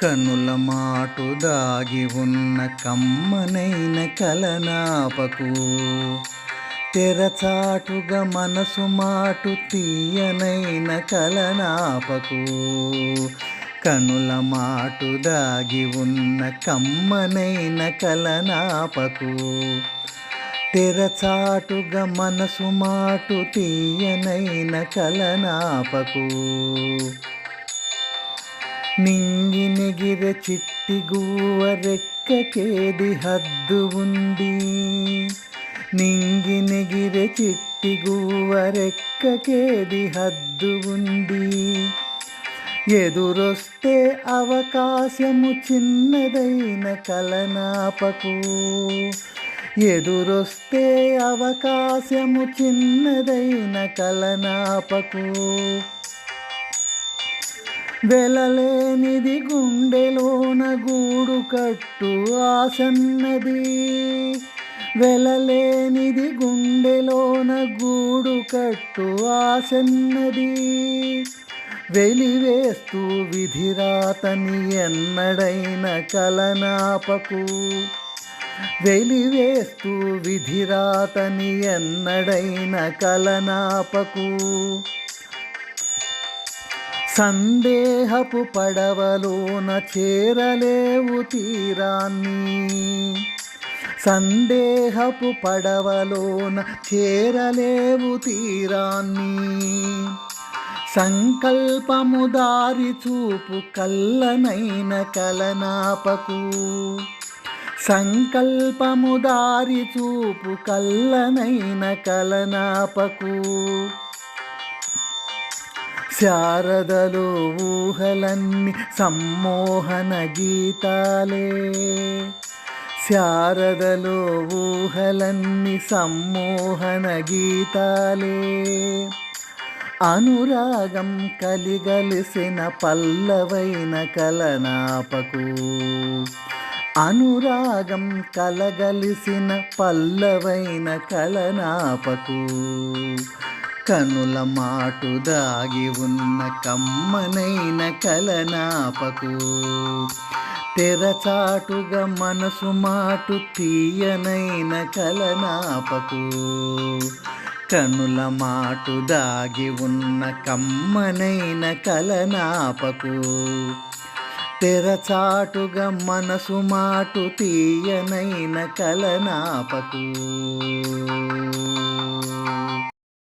కనుల మాటు దాగి ఉన్న కమ్మనైన కలనాపకు తెరచాటుగా మనసు మాటు తీయనైన కలనాపకు కనుల మాటు దాగి ఉన్న కమ్మనైన కలనాపకు తెరచాటుగా మనసు మాటు తీయనైన కలనాపకు నింగి నెగిర చిట్టి రెక్కకేది హద్దు ఉంది నింగి నెగిర చిట్టి రెక్కకేది హద్దు ఉంది ఎదురొస్తే అవకాశము చిన్నదైన కలనాపకు. ఎదురొస్తే అవకాశము చిన్నదైన కలనాపకు. వెలలేనిది గుండెలోన గూడు కట్టు ఆసన్నది. వెలలేనిది గుండెలోన గూడు కట్టు ఆసన్నది. వెలివేస్తూ విధిరాతని ఎన్నడైన కలనాపకు. వెలివేస్తూ విధిరాతని ఎన్నడైన కలనాపకు. సందేహపు పడవలోన చేరలేవు తీరాన్ని. సందేహపు పడవలోన చేరలేవు తీరాన్ని. సంకల్పము దారి చూపు కల్లనైన కలనాపకు. సంకల్పము దారి చూపు కల్లనైన కలనాపకు. శారదలో ఊహలన్నీ సమ్మోహన గీతాలే. శారదలో ఊహలన్నీ సమ్మోహన గీతాలే. అనురాగం కలిగలిసిన పల్లవైన కలనాపకు. అనురాగం కలగలిసిన పల్లవైన కలనాపకు. కనుల మాటు దాగి ఉన్న కమ్మనైన కలనాపకు. తెరచాటుగా మనసు మాటు తీయనైన కలనాపకు. కనుల మాటు దాగి ఉన్న కమ్మనైన కలనాపకు. తెరచాటుగా మనసు మాటు తీయనైన కలనాపకు.